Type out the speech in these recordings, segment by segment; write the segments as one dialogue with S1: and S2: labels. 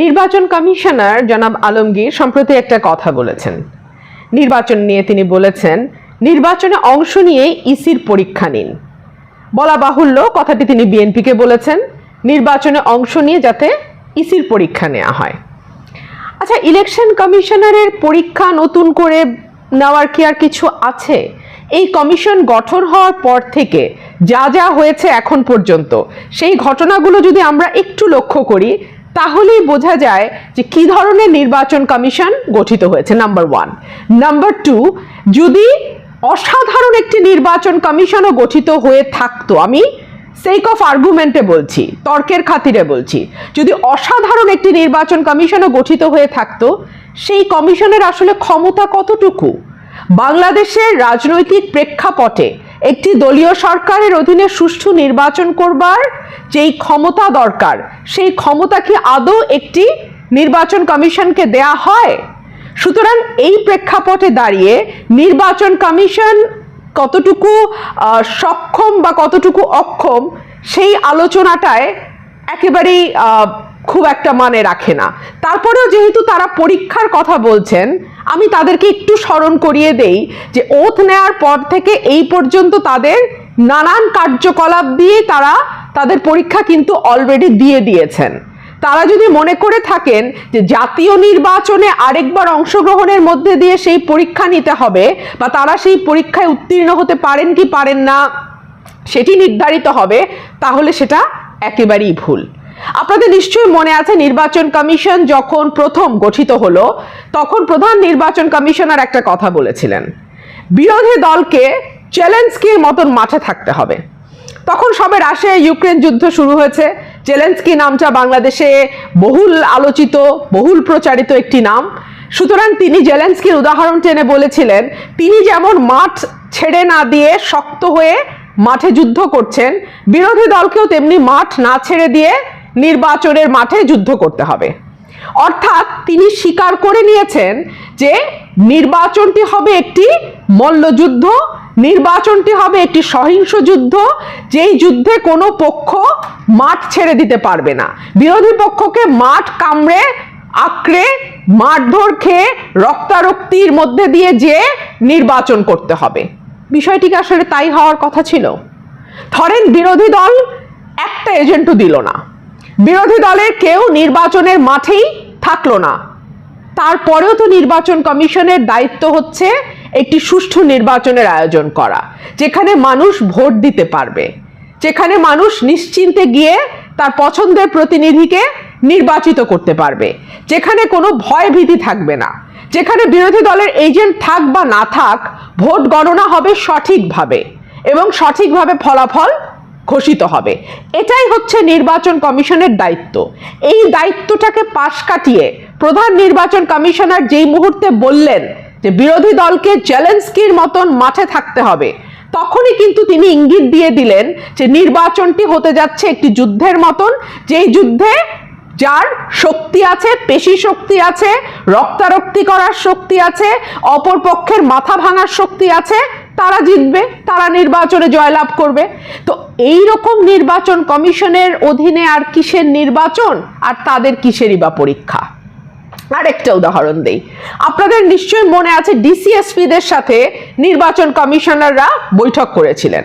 S1: নির্বাচন কমিশনার জনাব আলমগীর সম্প্রতি একটা কথা বলেছেন। নির্বাচন নিয়ে তিনি বলেছেন, নির্বাচনে অংশ নিয়ে ইসির পরীক্ষা নিন। বলা বাহুল্য কথাটি তিনি বিএনপিকে বলেছেন, নির্বাচনে অংশ নিয়ে যাতে ইসির পরীক্ষা নেওয়া হয়। আচ্ছা ইলেকশন কমিশনারের পরীক্ষা নতুন করে নেওয়ার কি আর কিছু আছে? এই কমিশন গঠন হওয়ার পর থেকে যা যা হয়েছে এখন পর্যন্ত, সেই ঘটনাগুলো যদি আমরা একটু লক্ষ্য করি তাহলেই বোঝা যায় যে কি ধরনের নির্বাচন কমিশন গঠিত হয়েছে নাম্বার ওয়ান নাম্বার টু যদি অসাধারণ একটি নির্বাচন কমিশনও গঠিত হয়ে থাকতো, আমি সেক অফ আর্গুমেন্টে বলছি, তর্কের খাতিরে বলছি, যদি অসাধারণ একটি নির্বাচন কমিশনও গঠিত হয়ে থাকতো, সেই কমিশনের আসলে ক্ষমতা কতটুকু? বাংলাদেশের রাজনৈতিক প্রেক্ষাপটে একটি দলীয় সরকারের অধীনে সুষ্ঠু নির্বাচন করবার যেই ক্ষমতা দরকার, সেই ক্ষমতা কি আদৌ একটি নির্বাচন কমিশনকে দেয়া হয়? সুতরাং এই প্রেক্ষাপটে দাঁড়িয়ে নির্বাচন কমিশন কতটুকু সক্ষম বা কতটুকু অক্ষম সেই আলোচনাটায় একেবারেই খুব একটা মানে রাখে না। তারপরেও যেহেতু তারা পরীক্ষার কথা বলছেন, আমি তাদেরকে একটু স্মরণ করিয়ে দেই যে ওথ নেয়ার পর থেকে এই পর্যন্ত তাদের নানান কার্যকলাপ দিয়ে তারা তাদের পরীক্ষা কিন্তু অলরেডি দিয়ে দিয়েছেন। তারা যদি মনে করে থাকেন যে জাতীয় নির্বাচনে আরেকবার অংশগ্রহণের মধ্যে দিয়ে সেই পরীক্ষা নিতে হবে বা তারা সেই পরীক্ষায় উত্তীর্ণ হতে পারেন কি পারেন না, সেটি নির্ধারিত হবে, তাহলে সেটা একেবারেই ভুল। আপনাদের নিশ্চয়ই মনে আছে নির্বাচন কমিশন যখন প্রথম গঠিত হলো, তখন প্রধান নির্বাচন কমিশনার একটা কথা বলেছিলেন। বিরোধী দলকে চ্যালেঞ্জকির মতন মাঠে থাকতে হবে। তখন সবে রাশিয়া ইউক্রেন যুদ্ধ শুরু হয়েছে। জেলেন্সকি নামটা বাংলাদেশে বহুল আলোচিত, বহুল প্রচারিত একটি নাম। সুতরাং তিনি জেলেন্সকির উদাহরণ টেনে বলেছিলেন, তিনি যেমন মাঠ ছেড়ে না দিয়ে শক্ত হয়ে মাঠে যুদ্ধ করছেন, বিরোধী দলকেও তেমনি মাঠ না ছেড়ে দিয়ে নির্বাচনের মাঠে যুদ্ধ করতে হবে। অর্থাৎ তিনি স্বীকার করে নিয়েছেন যে নির্বাচনটি হবে একটি মল্লযুদ্ধ, নির্বাচনটি হবে একটি সহিংস যুদ্ধ, যেই যুদ্ধে কোনো পক্ষ মাঠ ছেড়ে দিতে পারবে না। বিরোধী পক্ষকে মাঠ কামড়ে, আঁকড়ে, মারধর খেয়ে রক্তারক্তির মধ্যে দিয়ে যে নির্বাচন করতে হবে। বিষয়টি আসলে তাই হওয়ার কথা ছিল। ধরেন বিরোধী দল একটা এজেন্টও দিল না। বিরোধী দলের কেউ নির্বাচনের মাঠেই থাকল না। তারপরেও তো নির্বাচন কমিশনের দায়িত্ব হচ্ছে একটি সুষ্ঠু নির্বাচনের আয়োজন করা, যেখানে মানুষ ভোট দিতে পারবে, যেখানে মানুষ নিশ্চিন্তে গিয়ে তার পছন্দের প্রতিনিধিকে নির্বাচিত করতে পারবে, যেখানে কোনো ভয় ভীতি থাকবে না, যেখানে বিরোধী দলের এজেন্ট থাক বা না থাক, ভোট গণনা হবে সঠিকভাবে এবং সঠিকভাবে ফলাফল ঘোষিত হবে। এটাই হচ্ছে নির্বাচন কমিশনের দায়িত্ব। এই দায়িত্বটাকে পাশ কাটিয়ে প্রধান নির্বাচন কমিশনার যেই মুহূর্তে বললেন যে বিরোধী দলকে চ্যালেঞ্জকির মতন মাঠে থাকতে হবে, তখনই কিন্তু তিনি ইঙ্গিত দিয়ে দিলেন যে নির্বাচনটি হতে যাচ্ছে একটি যুদ্ধের মতন। যেই যুদ্ধে যার শক্তি আছে, পেশি শক্তি আছে, রক্তারক্তি করার শক্তি আছে অপরপক্ষের মাথা ভাঙার শক্তি আছে তারা জিতবে, তারা নির্বাচনে জয়লাভ করবে। তো এই রকম নির্বাচন কমিশনের অধীনে আর কিসের নির্বাচন? আর তাদের কিসেরই বা পরীক্ষা? আরেকটা উদাহরণ দেই। আপনাদের নিশ্চয়ই মনে আছে ডিসিএসপিদের সাথে নির্বাচন কমিশনাররা বৈঠক করেছিলেন।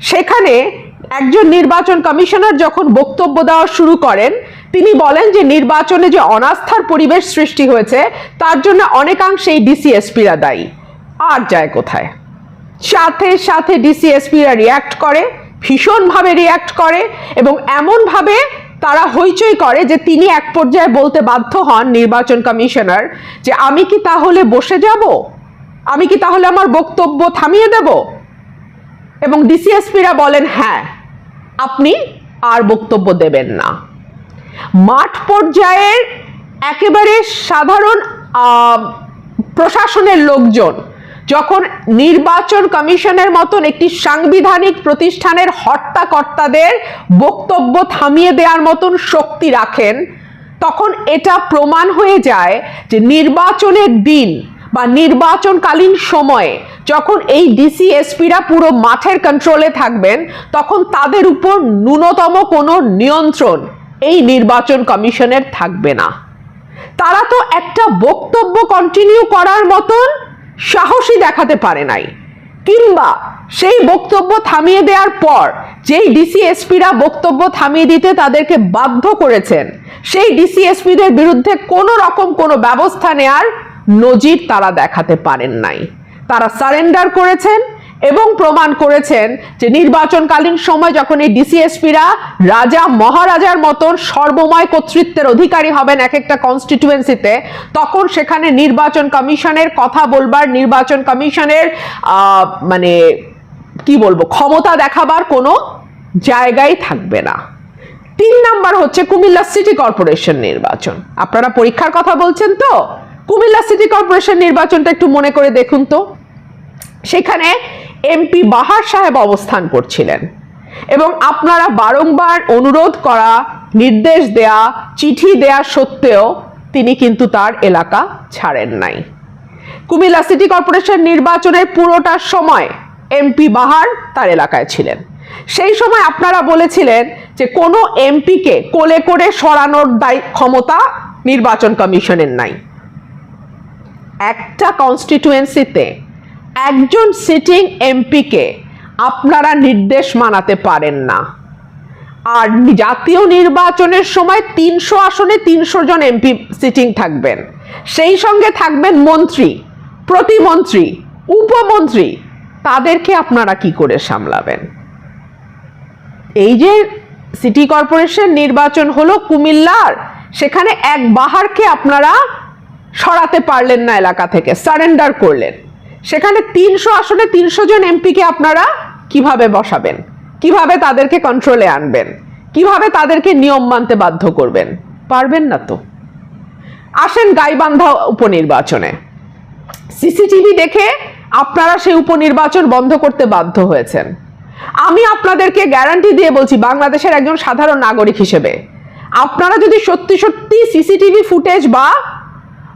S1: সেখানে একজন নির্বাচন কমিশনার যখন বক্তব্য দেওয়া শুরু করেন, তিনি বলেন যে নির্বাচনে যে অনাস্থার পরিবেশ সৃষ্টি হয়েছে, তার জন্য অনেকাংশেই ডিসিএসপিরা দায়ী। আর যায় কোথায়? সাথে সাথে ডিসিএসপিরা রিয়াক্ট করে, ভীষণভাবে রিয়াক্ট করে এবং এমনভাবে তারা হইচই করে যে তিনি এক পর্যায়ে বলতে বাধ্য হন নির্বাচন কমিশনার যে আমি কি তাহলে বসে যাব? আমি কি তাহলে আমার বক্তব্য থামিয়ে দেব? এবং ডিসিএসপিরা বলেন হ্যাঁ আপনি আর বক্তব্য দেবেন না। মাঠ পর্যায়ের একেবারে সাধারণ প্রশাসনের লোকজন যখন নির্বাচন কমিশনের মতন একটি সাংবিধানিক প্রতিষ্ঠানের হর্তাকর্তাদের বক্তব্য থামিয়ে দেওয়ার মতন শক্তি রাখেন, তখন এটা প্রমাণ হয়ে যায় যে নির্বাচনের দিন বা নির্বাচনকালীন সময়ে যখন এই ডিসিএসপিরা পুরো মাঠের কন্ট্রোলে থাকবেন, তখন তাদের উপর ন্যূনতম কোনো নিয়ন্ত্রণ এই নির্বাচন কমিশনের থাকবে না। তারা তো একটা বক্তব্য কন্টিনিউ করার মতন সাহসী দেখাতে পারে নাই। কিংবা সেই বক্তব্য থামিয়ে দেওয়ার পর যেই ডিসিএসপিরা বক্তব্য থামিয়ে দিতে তাদেরকে বাধ্য করেছেন, সেই ডিসিএসপিদের বিরুদ্ধে কোনো রকম কোনো ব্যবস্থা নেয়ার নজির তারা দেখাতে পারেন নাই। তারা সারেন্ডার করেছেন এবং প্রমাণ করেছেন যে নির্বাচনকালীন সময় যখন এই ডিসিএসপিরা রাজা মহারাজার মতন সর্বময় কর্তৃত্বের অধিকারী হবেন এক একটা কনস্টিটিউয়েন্সিতে তখন সেখানে নির্বাচন কমিশনের কথা বলবার, নির্বাচন কমিশনের মানে কি বলব, ক্ষমতা দেখাবার কোনো জায়গাই থাকবে না। তিন নাম্বার হচ্ছে কুমিল্লা সিটি কর্পোরেশন নির্বাচন। আপনারা পরীক্ষার কথা বলছেন তো? কুমিল্লা সিটি কর্পোরেশন নির্বাচনটা একটু মনে করে দেখুন তো। সেখানে এমপি বাহার সাহেব অবস্থান করছিলেন এবং আপনারা বারংবার অনুরোধ করা, নির্দেশ দেয়া, চিঠি দেয়া সত্ত্বেও তিনি কিন্তু তার এলাকা ছাড়েন নাই। কুমিল্লা সিটি কর্পোরেশন নির্বাচনের পুরোটা সময় এমপি বাহার তার এলাকায় ছিলেন। সেই সময় আপনারা বলেছিলেন যে কোনো এমপিকে কোলে করে সরানোর দায়, ক্ষমতা নির্বাচন কমিশনের নাই। একটা কনস্টিটুয়েন্সিতে একজন সিটিং এমপিকে আপনারা নির্দেশ মানাতে পারেন না। আর জাতীয় নির্বাচনের সময় তিনশো আসনে তিনশো জন এমপি সিটিং থাকবেন। সেই সঙ্গে থাকবেন মন্ত্রী, প্রতিমন্ত্রী, উপমন্ত্রী। তাদেরকে আপনারা কি করে সামলাবেন? এই যে সিটি কর্পোরেশন নির্বাচন হলো কুমিল্লার, সেখানে এক বাহারকে আপনারা সরাতে পারলেন না এলাকা থেকে সারেন্ডার করলেন। সেখানে তিনশো আসনে তিনশো জন এমপিকে আপনারা কীভাবে বসাবেন? কীভাবে তাদেরকে কন্ট্রোলে আনবেন? কীভাবে তাদেরকে নিয়ম মানতে বাধ্য করবেন? পারবেন না তো। আসেন গাইবান্ধা উপনির্বাচনে। সিসিটিভি দেখে আপনারা সেই উপনির্বাচন বন্ধ করতে বাধ্য হয়েছেন। আমি আপনাদেরকে গ্যারান্টি দিয়ে বলছি, বাংলাদেশের একজন সাধারণ নাগরিক হিসেবে, আপনারা যদি সত্যি সত্যি সিসিটিভি ফুটেজ বা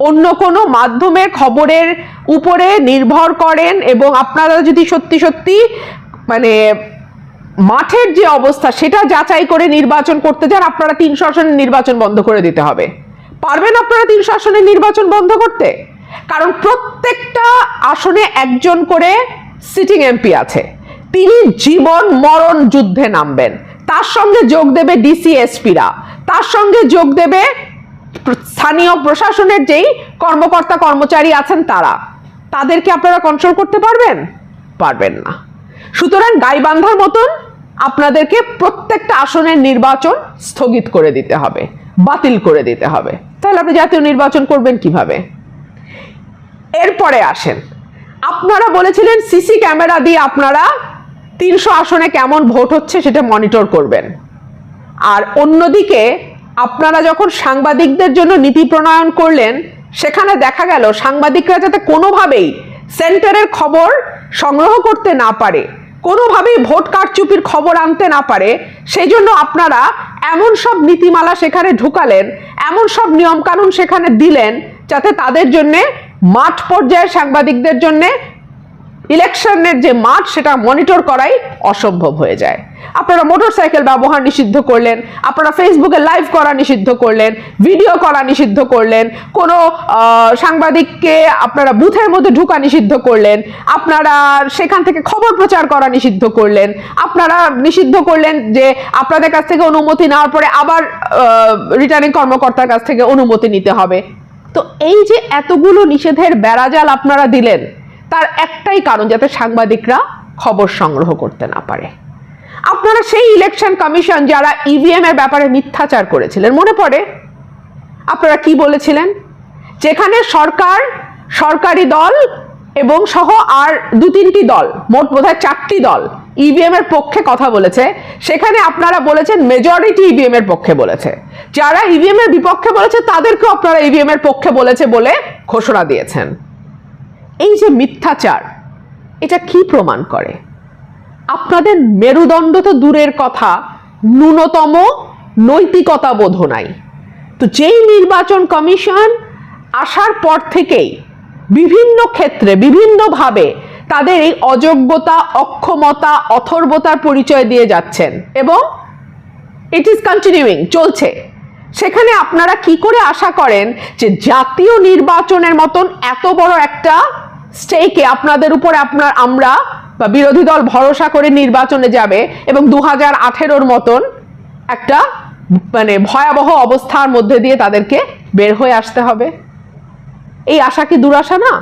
S1: অন্য কোনো মাধ্যমের খবরের উপরে নির্ভর করেন এবং আপনারা যদি সত্যি সত্যি মানে মাঠের যে অবস্থা, সেটা যাচাই করে নির্বাচন করতে যান, আপনারা তিনশো আসনের নির্বাচন বন্ধ করে দিতে হবে। পারবেন আপনারা তিনশো আসনের নির্বাচন বন্ধ করতে? কারণ প্রত্যেকটা আসনে একজন করে সিটিং এমপি আছে। তিনি জীবন মরণ যুদ্ধে নামবেন। তার সঙ্গে যোগ দেবে ডিসিএসপিরা তার সঙ্গে যোগ দেবে স্থানীয় প্রশাসনের যেই কর্মকর্তা কর্মচারী আছেন তারা, তাদেরকে আপনারা কন্ট্রোল করতে পারবেন? পারবেন না। সুতরাং গাইবান্ধার মতন আপনাদেরকে প্রত্যেকটা আসনের নির্বাচন স্থগিত করে দিতে হবে, বাতিল করে দিতে হবে। তাহলে আপনি জাতীয় নির্বাচন করবেন কীভাবে? এরপরে আসেন। আপনারা বলেছিলেন সিসি ক্যামেরা দিয়ে আপনারা তিনশো আসনে কেমন ভোট হচ্ছে সেটা মনিটর করবেন। আর অন্যদিকে আপনারা যখন সাংবাদিকদের জন্য নীতি প্রণয়ন করলেন, সেখানে দেখা গেল সাংবাদিকরা যাতে কোনোভাবেই সেন্টারের খবর সংগ্রহ করতে না পারে, কোনোভাবেই ভোট কারচুপির খবর আনতে না পারে সেই জন্য আপনারা এমন সব নীতিমালা সেখানে ঢুকালেন, এমন সব নিয়মকানুন সেখানে দিলেন যাতে তাদের জন্যে মাঠ পর্যায়ের সাংবাদিকদের জন্যে ইলেকশনের যে মাঠ সেটা মনিটর করাই অসম্ভব হয়ে যায়। আপনারা মোটরসাইকেল ব্যবহার নিষিদ্ধ করলেন, আপনারা ফেসবুকে লাইভ করা নিষিদ্ধ করলেন ভিডিও করা নিষিদ্ধ করলেন, কোনো সাংবাদিককে আপনারা বুথের মধ্যে ঢুকা নিষিদ্ধ করলেন, আপনারা সেখান থেকে খবর প্রচার করা নিষিদ্ধ করলেন, আপনারা নিষিদ্ধ করলেন যে আপনাদের কাছ থেকে অনুমতি নেওয়ার পরে আবার রিটার্নিং কর্মকর্তার কাছ থেকে অনুমতি নিতে হবে। তো এই যে এতগুলো নিষেধের বেড়াজাল আপনারা দিলেন, তার একটাই কারণ যাতে সাংবাদিকরা খবর সংগ্রহ করতে না পারে। আপনারা সেই ইলেকশন কমিশন যারা ইভিএম এর ব্যাপারে মিথ্যাচার করেছিলেন, মনে পড়ে? আপনারা কি বলেছিলেন? যেখানে সরকার, সরকারি দল এবং সহ আর দু তিনটি দল, মোট বোধহয় চারটি দল ইভিএম এর পক্ষে কথা বলেছে, সেখানে আপনারা বলেছেন মেজরিটি ইভিএম এর পক্ষে বলেছে। যারা ইভিএম এর বিপক্ষে বলেছে, তাদেরকেও আপনারা ইভিএম এর পক্ষে বলেছে বলে ঘোষণা দিয়েছেন। এই যে মিথ্যাচার, এটা কি প্রমাণ করে? আপনাদের মেরুদণ্ড তো দূরের কথা, ন্যূনতম নৈতিকতা বোধ নাই। তো যেই নির্বাচন কমিশন আসার পর থেকেই বিভিন্ন ক্ষেত্রে, বিভিন্নভাবে তাদের এই অযোগ্যতা, অক্ষমতা, অথর্বতার পরিচয় দিয়ে যাচ্ছেন এবং ইট ইজ কন্টিনিউইং চলছে। সেখানে আপনারা কি করে আশা করেন যে জাতীয় নির্বাচনের মতন এত বড় একটা স্টেকে আপনাদের উপর আপনার আমরা বা বিরোধী দল ভরসা করে নির্বাচনে যাবে এবং দু হাজার আঠেরোর মতন একটা মানে ভয়াবহ অবস্থার মধ্যে দিয়ে তাদেরকে বের হয়ে আসতে হবে। এই আশা কি দুরাশা না?